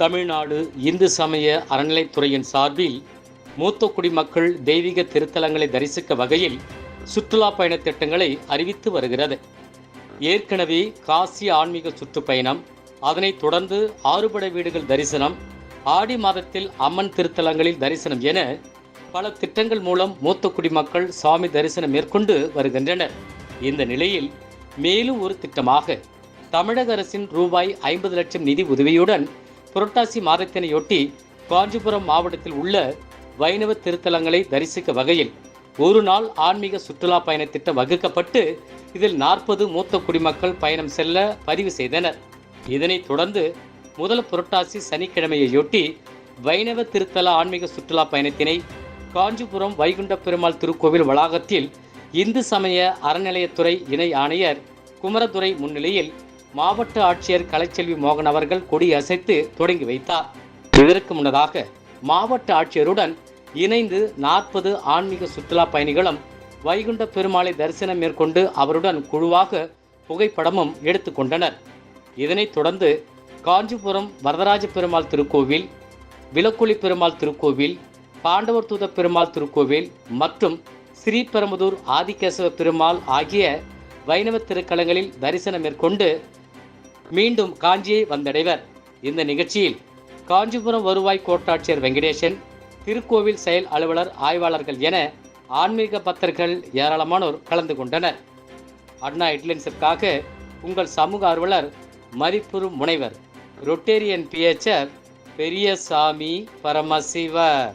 Tamil Nadu Hindu சமய அறநிலைத்துறையின் சார்பில் மூத்த குடிமக்கள் தெய்வீக திருத்தலங்களை தரிசிக்க வகையில் சுற்றுலா பயண திட்டங்களை அறிவித்து வருகிறது. ஏற்கனவே காசி ஆன்மீக சுற்றுப்பயணம் அதனைத் தொடர்ந்து ஆறுபடை வீடுகள் தரிசனம் ஆடி மாதத்தில் அம்மன் திருத்தலங்களில் தரிசனம் என பல திட்டங்கள் மூலம் மூத்த குடிமக்கள் சுவாமி தரிசனம் மேற்கொண்டு வருகின்றனர். இந்த நிலையில் மேலும் ஒரு திட்டமாக தமிழக அரசின் ரூபாய் ஐம்பது லட்சம் நிதி உதவியுடன் புரட்டாசி மாதத்தினையொட்டி காஞ்சிபுரம் மாவட்டத்தில் உள்ள வைணவ திருத்தலங்களை தரிசிக்க வகையில் ஒரு நாள் ஆன்மீக சுற்றுலா பயண திட்டம் வகுக்கப்பட்டு இதில் நாற்பது மூத்த குடிமக்கள் பயணம் செல்ல பதிவு செய்தனர். இதனைத் தொடர்ந்து முதல் புரட்டாசி சனிக்கிழமையொட்டி வைணவ திருத்தல ஆன்மீக சுற்றுலா பயணத்தினை காஞ்சிபுரம் வைகுண்ட பெருமாள் திருக்கோவில் வளாகத்தில் இந்து சமய அறநிலையத்துறை இணை ஆணையர் குமரதுரை முன்னிலையில் மாவட்ட ஆட்சியர் கலைச்செல்வி மோகன் அவர்கள் கொடி அசைத்து தொடங்கி வைத்தார். இதற்கு முன்னதாக மாவட்ட ஆட்சியருடன் இணைந்து நாற்பது ஆன்மீக சுற்றுலா பயணிகளும் வைகுண்ட பெருமாளை தரிசனம் மேற்கொண்டு அவருடன் குழுவாக புகைப்படமும் எடுத்துக்கொண்டனர் இதனைத் தொடர்ந்து காஞ்சிபுரம் வரதராஜ பெருமாள் திருக்கோவில் விலக்குழி பெருமாள் திருக்கோவில் பாண்டவர் தூத பெருமாள் திருக்கோவில் மற்றும் ஸ்ரீபெரும்புதூர் ஆதிகேசவ பெருமாள் ஆகிய வைணவ திருக்கலங்களில் தரிசனம் மேற்கொண்டு மீண்டும் காஞ்சியை வந்தடைவர். இந்த நிகழ்ச்சியில் காஞ்சிபுரம் வருவாய் கோட்டாட்சியர் வெங்கடேசன் திருக்கோவில் செயல் அலுவலர் ஆய்வாளர்கள் என ஆன்மீக பக்தர்கள் ஏராளமானோர் கலந்து கொண்டனர். அண்ணா ஹெட்லைன்ஸிற்காக உங்கள் சமூக ஆர்வலர் மதிப்புறு முனைவர் ரொட்டேரியன் பிஎச்ஆர் பெரியசாமி பரமசிவர்